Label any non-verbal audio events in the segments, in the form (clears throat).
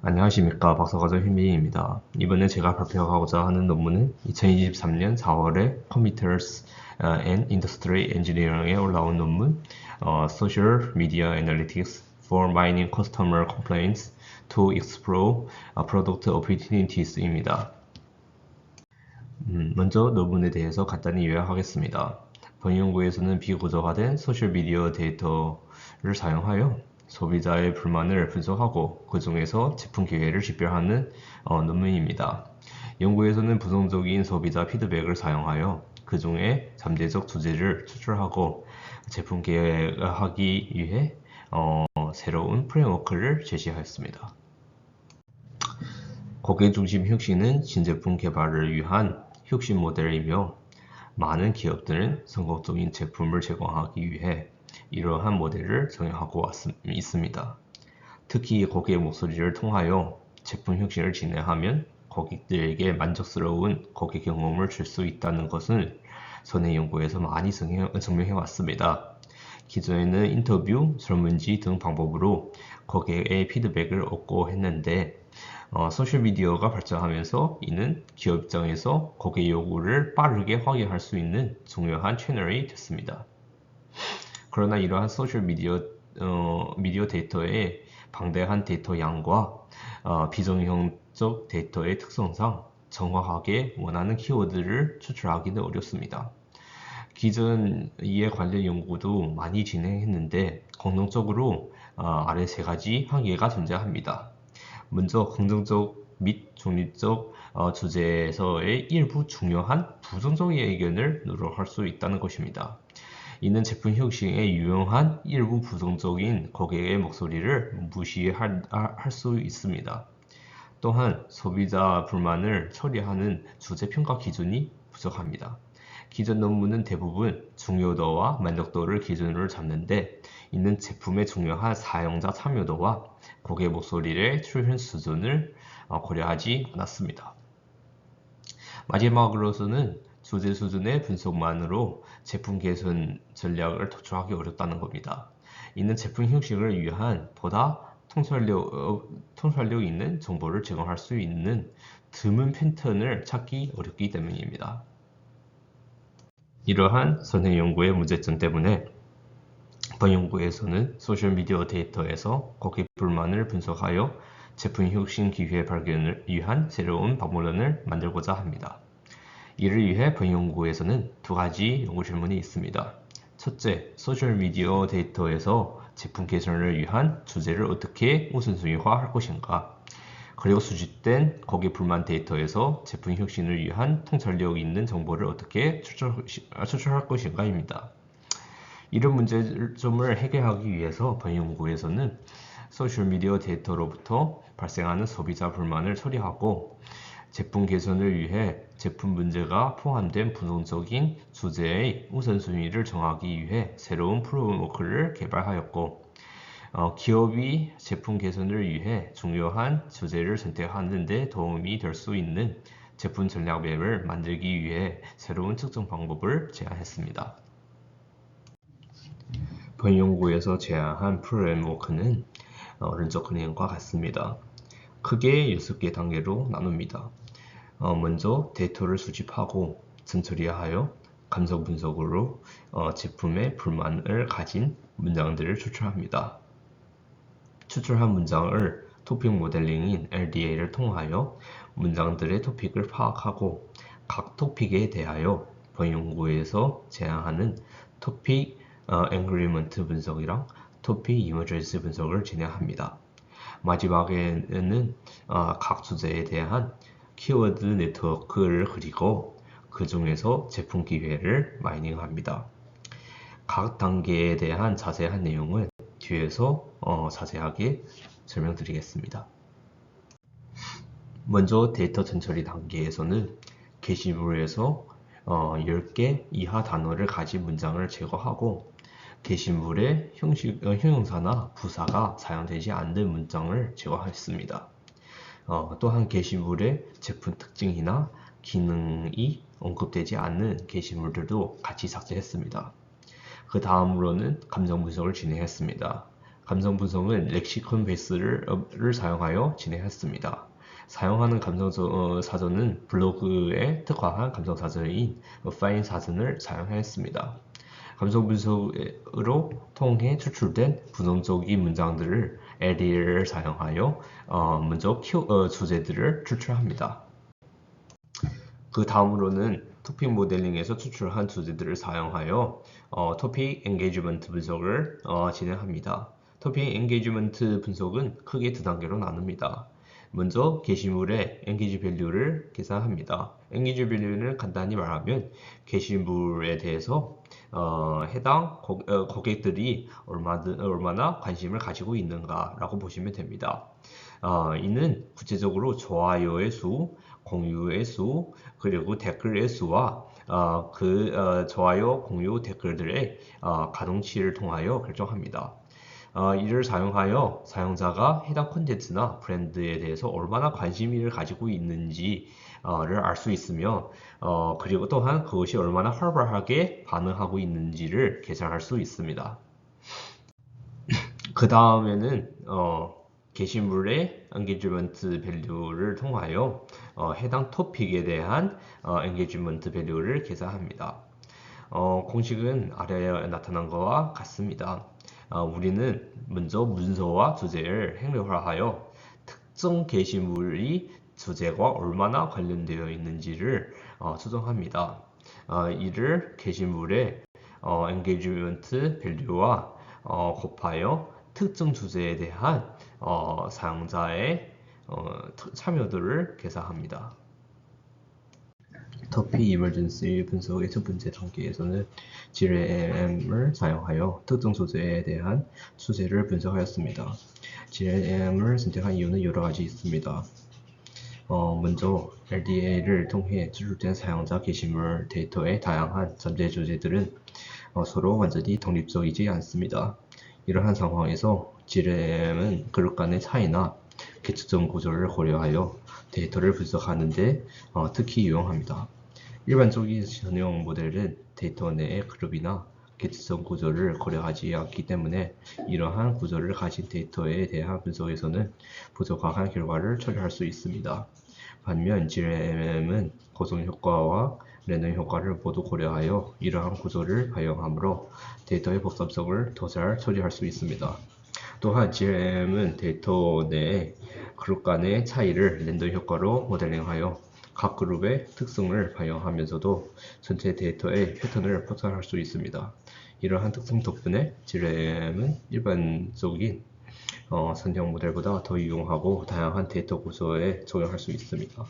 안녕하십니까 박사과정 현민입니다. 이번에 제가 발표하고자 하는 논문은 2023년 4월에 Computers and Industry Engineering에 올라온 논문 어, Social Media Analytics for Mining Customer Complaints to Explore Product Opportunities입니다. 음, 먼저 논문에 대해서 간단히 요약하겠습니다. 본 연구에서는 비고정화된 소셜미디어 데이터를 사용하여 소비자의 불만을 분석하고 그 중에서 제품 기회를 식별하는 어, 논문입니다. 연구에서는 부정적인 소비자 피드백을 사용하여 그 중에 잠재적 주제를 추출하고 제품 계획하기 위해 어, 새로운 프레임워크를 제시하였습니다. 고객 중심 혁신은 신제품 개발을 위한 혁신 모델이며 많은 기업들은 성공적인 제품을 제공하기 위해 이러한 모델을 적용하고 있습니다. 특히 고객의 목소리를 통하여 제품 혁신을 진행하면 고객들에게 만족스러운 고객 경험을 줄 수 있다는 것을 선의 연구에서 많이 증명해 왔습니다. 기존에는 인터뷰, 설문지 등 방법으로 고객의 피드백을 얻고 했는데 어, 소셜미디어가 발전하면서 이는 기업 입장에서 고객 요구를 빠르게 확인할 수 있는 중요한 채널이 됐습니다. 그러나 이러한 소셜 미디어 어, 미디어 데이터의 방대한 데이터 양과 어, 비정형적 데이터의 특성상 정확하게 원하는 키워드를 추출하기는 어렵습니다. 기존 이에 관련 연구도 많이 진행했는데 공통적으로 어, 아래 세 가지 한계가 존재합니다. 먼저 긍정적 및 중립적 어, 주제에서의 일부 중요한 부정적인 의견을 누락할 수 있다는 것입니다. 이는 제품 혁신에 유용한 일부 부정적인 고객의 목소리를 무시할 수 있습니다. 또한 소비자 불만을 처리하는 주제 평가 기준이 부족합니다. 기존 논문은 대부분 중요도와 만족도를 기준으로 잡는데 이는 제품의 중요한 사용자 참여도와 고객 목소리의 출현 수준을 어, 고려하지 않았습니다. 마지막으로서는 소재 수준의 분석만으로 제품 개선 전략을 도출하기 어렵다는 겁니다. 이는 제품 형식을 위한 보다 통찰력, 어, 통찰력 있는 정보를 제공할 수 있는 드문 패턴을 찾기 어렵기 때문입니다. 이러한 선행 연구의 문제점 때문에 본 연구에서는 소셜미디어 데이터에서 고객 불만을 분석하여 제품 혁신 기회 발견을 위한 새로운 방법론을 만들고자 합니다. 이를 위해 본 연구에서는 두 가지 연구 질문이 있습니다. 첫째, 소셜미디어 데이터에서 제품 개선을 위한 주제를 어떻게 우선순위화할 것인가? 그리고 수집된 고객 불만 데이터에서 제품 혁신을 위한 통찰력 있는 정보를 어떻게 추출, 할 것인가입니다. 이런 문제점을 해결하기 위해서 본 연구에서는 소셜미디어 데이터로부터 발생하는 소비자 불만을 처리하고 제품 개선을 위해 제품 문제가 포함된 부정적인 주제의 우선순위를 정하기 위해 새로운 프로그램워크를 개발하였고 어, 기업이 제품 개선을 위해 중요한 주제를 선택하는 데 도움이 될 수 있는 제품 전략 맵을 만들기 위해 새로운 측정 방법을 제안했습니다. 본 연구에서 제안한 프로그램워크는 오른쪽 그림과 같습니다. 크게 6개 단계로 나눕니다. 어, 먼저 데이터를 수집하고 전처리하여 감성 분석으로 어, 제품의 불만을 가진 문장들을 추출합니다. 추출한 문장을 토픽 모델링인 LDA를 통하여 문장들의 토픽을 파악하고 각 토픽에 대하여 본 연구에서 제안하는 토픽 어, 앵그리먼트 분석이랑 토픽 이머전스 분석을 진행합니다. 마지막에는 어, 각 주제에 대한 키워드 네트워크를 그리고 그 중에서 제품 기회를 마이닝합니다. 각 단계에 대한 자세한 내용은 뒤에서 어, 자세하게 설명드리겠습니다. 먼저 데이터 전처리 단계에서는 게시물에서 어, 10개 이하 단어를 가진 문장을 제거하고 게시물의 형식, 어, 형용사나 부사가 사용되지 않는 문장을 제거했습니다. 어, 또한 게시물의 제품 특징이나 기능이 언급되지 않는 게시물들도 같이 삭제했습니다. 그 다음으로는 감정 분석을 진행했습니다. 감성 분석은 렉시콘 베이스를 어, 를 사용하여 진행했습니다. 사용하는 감성 서- 어, 사전은 블로그에 특화한 감성 사전인 파인 사전을 사용하였습니다. 감성 분석으로 통해 추출된 부정적인 문장들을 LDL을 사용하여 어, 먼저 키 어, 주제들을 추출합니다. 그 다음으로는 토픽 모델링에서 추출한 주제들을 사용하여 어, 토픽 엔게이지먼트 분석을 어, 진행합니다. 토픽 엔게이지먼트 분석은 크게 두 단계로 나눕니다. 먼저 게시물의 엔게이지 밸류를 계산합니다. 엔게이지 밸류는 간단히 말하면 게시물에 대해서 어, 해당 고, 객들이 얼마든, 얼마나 관심을 가지고 있는가라고 보시면 됩니다. 어, 이는 구체적으로 좋아요의 수, 공유의 수, 그리고 댓글의 수와 어, 그 어, 좋아요, 공유, 댓글들의 어, 가동치를 통하여 결정합니다. 어, 이를 사용하여 사용자가 해당 콘텐츠나 브랜드에 대해서 얼마나 관심을 가지고 있는지 를 알 수 있으며 어, 그리고 또한 그것이 얼마나 활발하게 반응하고 있는지를 계산할 수 있습니다. (clears throat) 그 다음에는 어, 게시물의 엔게이지먼트 밸류를 통하여 어, 해당 토픽에 대한 어, 엔게이지먼트 밸류를 계산합니다. 어, 공식은 아래에 나타난 것과 같습니다. 어, 우리는 먼저 문서와 주제를 행렬화하여 특정 게시물이 주제와 얼마나 관련되어 있는지를 어, 추정합니다. 어, 이를 게시물의 어, 엔게이지먼트 밸류와 어, 곱하여 특정 주제에 대한 어, 사용자의 어, 트- 참여도를 계산합니다. 터피 이머전시 분석의 첫 번째 단계에서는 GLM을 사용하여 특정 소재에 대한 수제를 분석하였습니다. GLM을 선택한 이유는 여러 가지 있습니다. 어, 먼저 LDA를 통해 추출된 사용자 게시물 데이터의 다양한 잠재 주제들은 어, 서로 완전히 독립적이지 않습니다. 이러한 상황에서 GLM은 그룹 간의 차이나 개체점 구조를 고려하여 데이터를 분석하는데 어, 특히 유용합니다. 일반적인 전용 모델은 데이터 내의 그룹이나 개체점 구조를 고려하지 않기 때문에 이러한 구조를 가진 데이터에 대한 분석에서는 부족한 결과를 처리할 수 있습니다. 반면 GLM은 고정 효과와 랜덤 효과를 모두 고려하여 이러한 구조를 활용하므로 데이터의 복잡성을 더 잘 처리할 수 있습니다. 또한 GLM은 데이터 내의 그룹 간의 차이를 랜덤 효과로 모델링하여 각 그룹의 특성을 반영하면서도 전체 데이터의 패턴을 포착할 수 있습니다. 이러한 특성 덕분에 GLM은 일반적인 어, 선형 모델보다 더 유용하고 다양한 데이터 구조에 적용할 수 있습니다.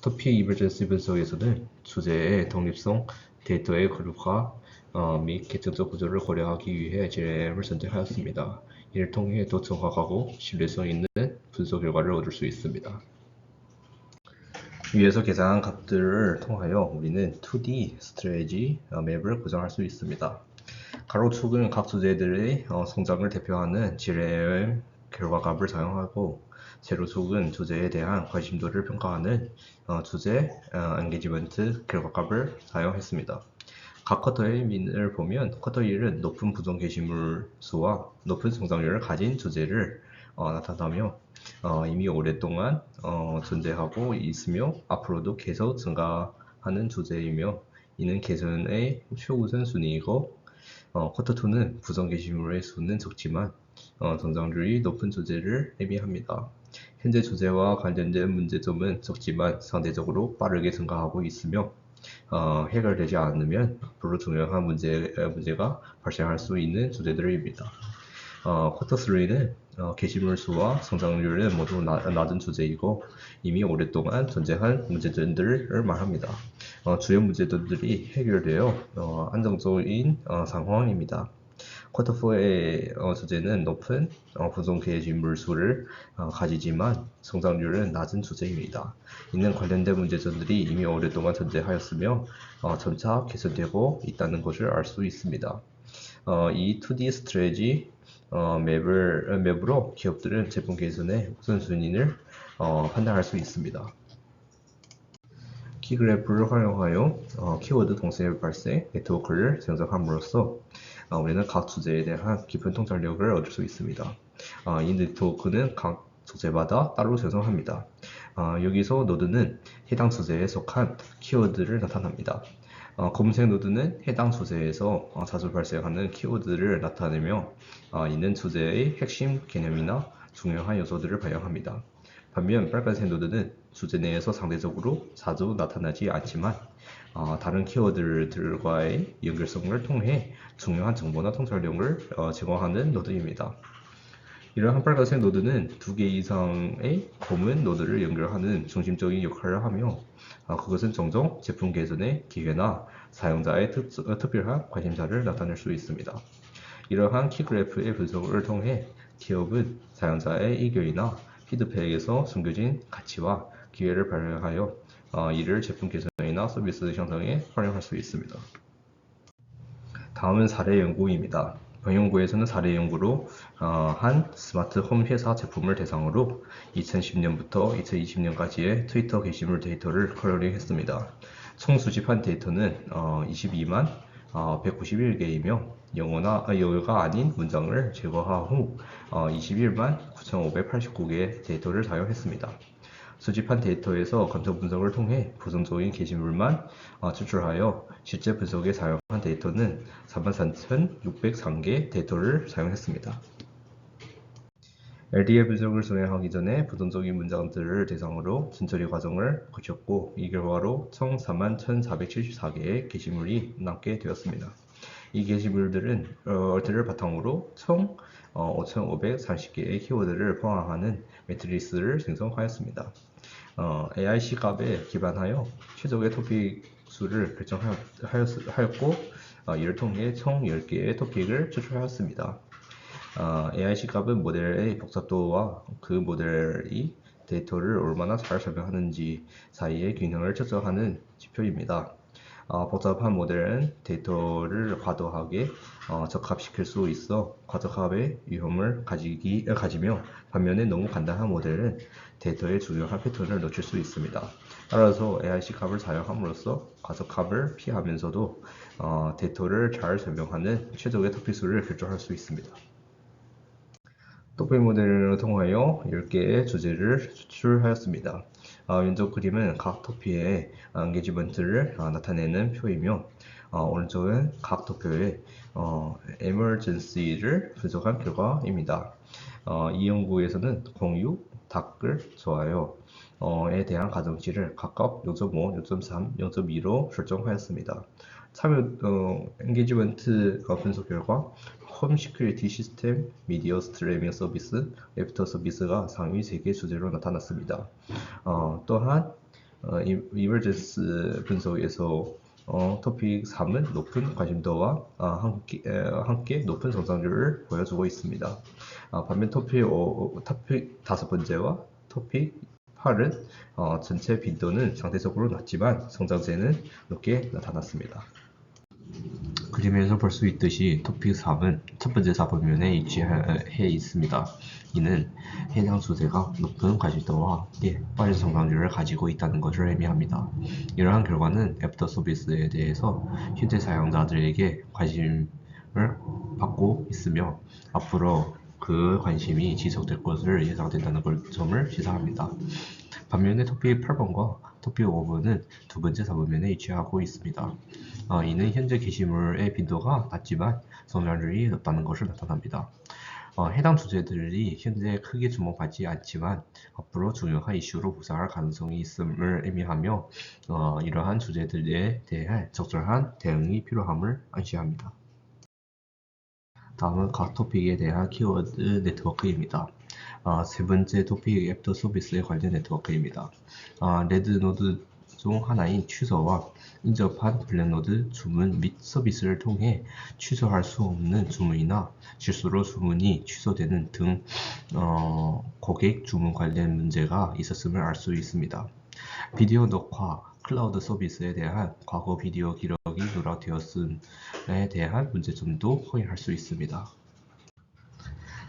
토픽 이머전시 분석에서는 주제의 독립성, 데이터의 그룹화 어, 및 계층적 구조를 고려하기 위해 GLM을 선택하였습니다. 이를 통해 더 정확하고 신뢰성 있는 분석 결과를 얻을 수 있습니다. 위에서 계산한 값들을 통하여 우리는 2D 스트레지 어, 맵을 구성할 수 있습니다. 가로축은 각 주제들의 어, 성장을 대표하는 GLM 결과값을 사용하고 세로축은 주제에 대한 관심도를 평가하는 어, 주제 엔게이지먼트 결과값을 사용했습니다. 각 쿼터의 민을 보면 쿼터 1은 높은 부정 게시물 수와 높은 성장률을 가진 주제를 어, 나타나며 어, 이미 오랫동안 어, 존재하고 있으며 앞으로도 계속 증가하는 주제이며 이는 개선의 최우선 순위이고 어, 쿼터 2는 부정 게시물의 수는 적지만 어, 성장률이 높은 주제를 의미합니다. 현재 주제와 관련된 문제점은 적지만 상대적으로 빠르게 증가하고 있으며 어, 해결되지 않으면 앞으로 중요한 문제, 에, 문제가 발생할 수 있는 주제들입니다. 어, 쿼터 3는 어, 게시물 수와 성장률은 모두 나- 낮은 주제이고 이미 오랫동안 존재한 문제점들을 말합니다. 어, 주요 문제점들이 해결되어 어, 안정적인 어, 상황입니다. 쿼터 4의 어, 주제는 높은 어, 부정 게시물 수를 어, 가지지만 성장률은 낮은 주제입니다. 이는 관련된 문제점들이 이미 오랫동안 존재하였으며 어, 점차 개선되고 있다는 것을 알 수 있습니다. 어, 이 2D 스트레지 어, 맵을, 어, 맵으로 기업들은 제품 개선의 우선순위를 어, 판단할 수 있습니다. 키그래프를 활용하여 어, 키워드 동세 발생 네트워크를 생성함으로써 어, 우리는 각 주제에 대한 깊은 통찰력을 얻을 수 있습니다. 어, 이 네트워크는 각 주제마다 따로 생성합니다. 어, 여기서 노드는 해당 주제에 속한 키워드를 나타납니다. 어, 검색 노드는 해당 주제에서 어, 자주 발생하는 키워드를 나타내며 어, 있는 주제의 핵심 개념이나 중요한 요소들을 반영합니다. 반면 빨간색 노드는 주제 내에서 상대적으로 자주 나타나지 않지만 어, 다른 키워드들과의 연결성을 통해 중요한 정보나 통찰력을 어, 제공하는 노드입니다. 이러한 빨간색 노드는 두 개 이상의 검은 노드를 연결하는 중심적인 역할을 하며 어, 그것은 종종 제품 개선의 기회나 사용자의 특, 어, 특별한 관심사를 나타낼 수 있습니다. 이러한 키그래프의 분석을 통해 기업은 사용자의 의견이나 피드백에서 숨겨진 가치와 기회를 발견하여 어, 이를 제품 개선이나 서비스 형성에 활용할 수 있습니다. 다음은 사례 연구입니다. 연구에서는 사례 연구로 어, 한 스마트 홈 회사 제품을 대상으로 2010년부터 2020년까지의 트위터 게시물 데이터를 컬러링했습니다. 총 수집한 데이터는 어, 22만 어, 191개이며 영어나 아, 영어가 아닌 문장을 제거한 후 어, 21만 9,589개의 데이터를 사용했습니다. 수집한 데이터에서 감정 분석을 통해 부정적인 게시물만 어, 추출하여 실제 분석에 사용한 데이터는 43,603개 데이터를 사용했습니다. LDL 분석을 수행하기 전에 부정적인 문장들을 대상으로 진처리 과정을 거쳤고 이 결과로 총 41,474개의 게시물이 남게 되었습니다. 이 게시물들은 어, 얼트를 바탕으로 총 어, 5,530개의 키워드를 포함하는 매트리스를 생성하였습니다. 어, AIC 값에 기반하여 최적의 토픽 수를 결정하였고 어, 이를 통해 총 10개의 토픽을 추출하였습니다. 어, AIC 값은 모델의 복잡도와 그 모델이 데이터를 얼마나 잘 설명하는지 사이의 균형을 측정하는 지표입니다. 어, 복잡한 모델은 데이터를 과도하게 어, 적합시킬 수 있어 과적합의 위험을 가지기, 가지며 반면에 너무 간단한 모델은 데이터의 중요한 패턴을 놓칠 수 있습니다. 따라서 AIC 값을 사용함으로써 과적합을 피하면서도 어, 데이터를 잘 설명하는 최적의 토픽 수를 결정할 수 있습니다. 토픽 모델을 통하여 10개의 주제를 추출하였습니다. 어, 왼쪽 그림은 각 토픽의 엔게지먼트를 어, 나타내는 표이며 어, 오른쪽은 각 토표의 어, 에머전시를 분석한 결과입니다. 어, 이 연구에서는 공유, 댓글, 좋아요, 에 대한 가정치를 각각 0.5, 0.3, 0.2로 설정하였습니다. 참여 어, 엔게이지먼트 분석 결과 홈 시큐리티 시스템, 미디어 스트리밍 서비스, 애프터 서비스가 상위 3개 주제로 나타났습니다. 어, 또한 어, 이머전스 분석에서 어, 토픽 3은 높은 관심도와 어, 함께, 에, 함께, 높은 성장률을 보여주고 있습니다. 어, 반면 토픽, 5, 토픽 5번째와 토픽 8은 어, 전체 빈도는 상대적으로 낮지만 성장세는 높게 나타났습니다. 그림에서 볼 수 있듯이 토픽 3은 첫 번째 사보면에 위치해 있습니다. 이는 해당 주제가 높은 관심도와 예, 빠른 성장률을 가지고 있다는 것을 의미합니다. 이러한 결과는 애프터 서비스에 대해서 현재 사용자들에게 관심을 받고 있으며 앞으로 그 관심이 지속될 것을 예상된다는 점을 시사합니다. 반면에 토픽 8번과 토픽 5번은 두 번째 사보면에 위치하고 있습니다. 어, 이는 현재 게시물의 빈도가 낮지만 성장률이 높다는 것을 나타납니다. 어, 해당 주제들이 현재 크게 주목받지 않지만 앞으로 중요한 이슈로 부상할 가능성이 있음을 의미하며 어, 이러한 주제들에 대해 적절한 대응이 필요함을 안시합니다. 다음은 각 토픽에 대한 키워드 네트워크입니다. 어, 세 번째 토픽 앱더 서비스에 관련 네트워크입니다. 어, 레드 노드 중 하나인 취소와 인접한 블랙노드 주문 및 서비스를 통해 취소할 수 없는 주문이나 실수로 주문이 취소되는 등 어, 고객 주문 관련 문제가 있었음을 알 수 있습니다. 비디오 녹화 클라우드 서비스에 대한 과거 비디오 기록이 누락되었음에 대한 문제점도 확인할 수 있습니다.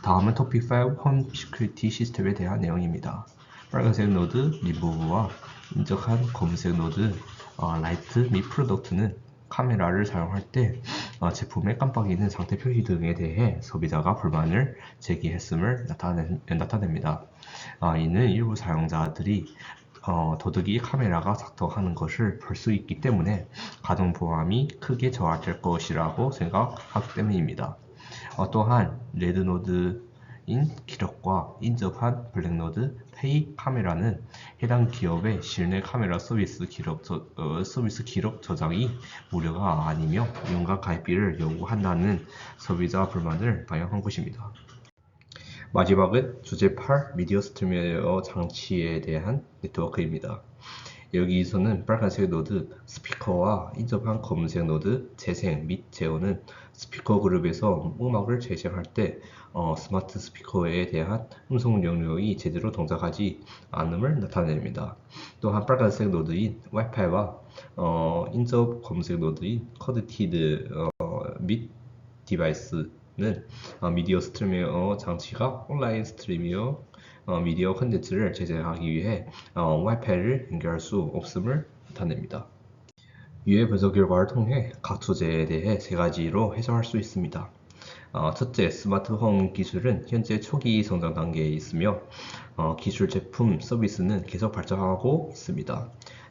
다음은 토픽 5 홈 시큐리티 시스템에 대한 내용입니다. 빨간색 노드 리무브와 인적한 검은색 노드 어, 라이트 및 프로덕트는 카메라를 사용할 때 어, 제품에 깜빡이는 상태 표시 등에 대해 소비자가 불만을 제기했음을 나타내, 나타냅니다. 아, 이는 일부 사용자들이 어, 도둑이 카메라가 작동하는 것을 볼 수 있기 때문에 가동 보안이 크게 저하될 것이라고 생각하기 때문입니다. 어, 또한 레드노드인 기록과 인접한 블랙노드 페이 카메라는 해당 기업의 실내 카메라 서비스 기록, 저, 어, 서비스 기록 저장이 무료가 아니며 이용가 가입비를 요구한다는 소비자 불만을 반영한 것입니다. 마지막은 주제 8 미디어 스트리밍 장치에 대한 네트워크입니다. 여기서는 빨간색 노드, 스피커와 인접한 검은색 노드, 재생 및 제어는 스피커 그룹에서 음악을 재생할 때 어, 스마트 스피커에 대한 음성 영역이 제대로 동작하지 않음을 나타냅니다. 또한 빨간색 노드인 와이파이와 어, 인접 검은색 노드인 커드티드 어, 및 디바이스는 어, 미디어 스트리밍 장치가 온라인 스트리밍 어, 미디어 컨텐츠를 재생하기 위해 어, 와이파이를 연결할 수 없음을 나타냅니다. 이외 분석 결과를 통해 각 주제에 대해 세 가지로 해석할 수 있습니다. 어, 첫째, 스마트홈 기술은 현재 초기 성장 단계에 있으며 어, 기술 제품 서비스는 계속 발전하고 있습니다.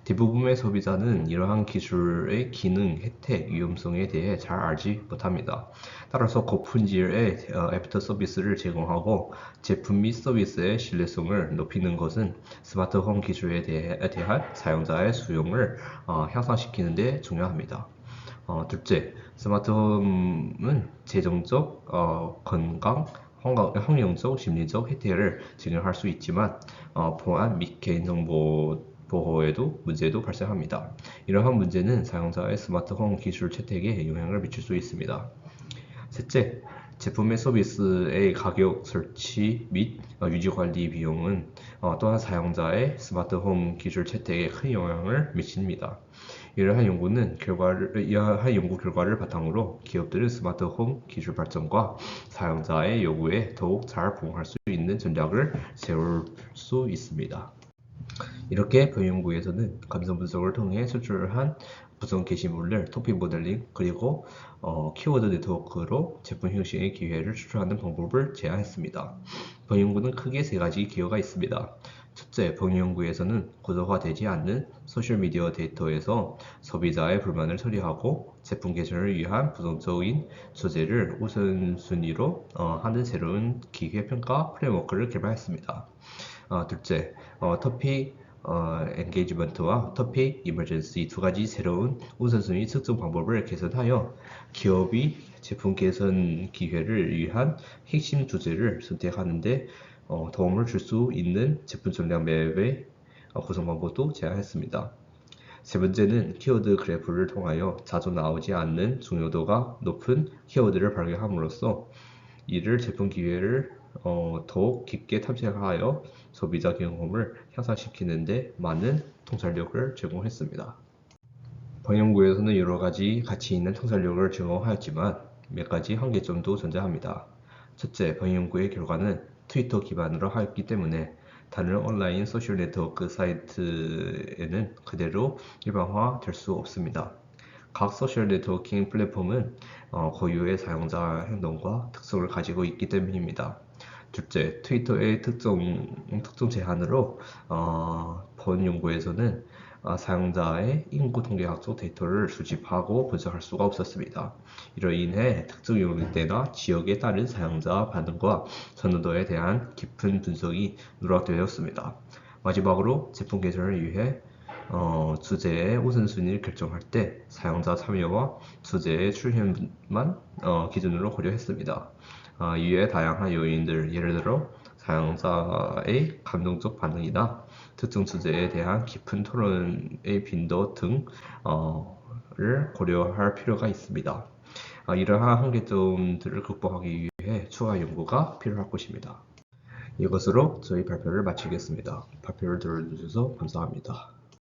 대부분의 소비자는 이러한 기술의 기능, 혜택, 위험성에 대해 잘 알지 못합니다. 따라서 고품질의 어, 애프터 서비스를 제공하고 제품 및 서비스의 신뢰성을 높이는 것은 스마트홈 기술에 대한 사용자의 수용을 어, 향상시키는 데 중요합니다. 어, 둘째, 스마트홈은 재정적, 어, 건강, 환경- 환경적, 심리적 혜택을 증명할 수 있지만 어, 보안 및 개인정보 보호에도 문제도 발생합니다. 이러한 문제는 사용자의 스마트홈 기술 채택에 영향을 미칠 수 있습니다. 셋째, 제품의 서비스의 가격, 설치 및 어, 유지 관리 비용은 어, 또한 사용자의 스마트홈 기술 채택에 큰 영향을 미칩니다. 이러한 연구는 결과를 이러한 연구 결과를 바탕으로 기업들은 스마트홈 기술 발전과 사용자의 요구에 더욱 잘 부응할 수 있는 전략을 세울 수 있습니다. 이렇게 변연구에서는 감성 분석을 통해 수출한 구성 게시물을 토픽 모델링 그리고 어, 키워드 네트워크로 제품 형식의 기회를 추출하는 방법을 제안했습니다. 변연구는 크게 세 가지 기여가 있습니다. 첫째, 변연구에서는 고도화되지 않는 소셜미디어 데이터에서 소비자의 불만을 처리하고 제품 개선을 위한 부정적인 소재를 우선순위로 어, 하는 새로운 기회 평가 프레임워크를 개발했습니다. 어, 둘째, 어, 터픽 어, 엔게이지먼트와 터픽 이머전시 두 가지 새로운 우선순위 측정 방법을 개선하여 기업이 제품 개선 기회를 위한 핵심 주제를 선택하는데 어, 도움을 줄 수 있는 제품 전략 맵의 어, 구성 방법도 제안했습니다. 세 번째는 키워드 그래프를 통하여 자주 나오지 않는 중요도가 높은 키워드를 발견함으로써 이를 제품 기회를 어, 더욱 깊게 탐색하여 소비자 경험을 향상시키는데 많은 통찰력을 제공했습니다. 방연구에서는 여러 가지 가치 있는 통찰력을 제공하였지만 몇 가지 한계점도 존재합니다. 첫째, 방연구의 결과는 트위터 기반으로 하였기 때문에 다른 온라인 소셜 네트워크 사이트에는 그대로 일반화 될 수 없습니다. 각 소셜 네트워킹 플랫폼은 어, 고유의 사용자 행동과 특성을 가지고 있기 때문입니다. 둘째, 트위터의 특정, 특정 제한으로 어, 본 연구에서는 어, 사용자의 인구 통계학적 데이터를 수집하고 분석할 수가 없었습니다. 이로 인해 특정 연령대나 지역에 따른 사용자 반응과 선호도에 대한 깊은 분석이 누락되었습니다. 마지막으로 제품 개선을 위해 어, 주제의 우선순위를 결정할 때 사용자 참여와 주제의 출현만 어, 기준으로 고려했습니다. 어, 이외에 다양한 요인들, 예를 들어 사용자의 감정적 반응이나 특정 주제에 대한 깊은 토론의 빈도 등을 고려할 필요가 있습니다. 어, 이러한 한계점들을 극복하기 위해 추가 연구가 필요할 것입니다. 이것으로 저희 발표를 마치겠습니다. 발표를 들어주셔서 감사합니다.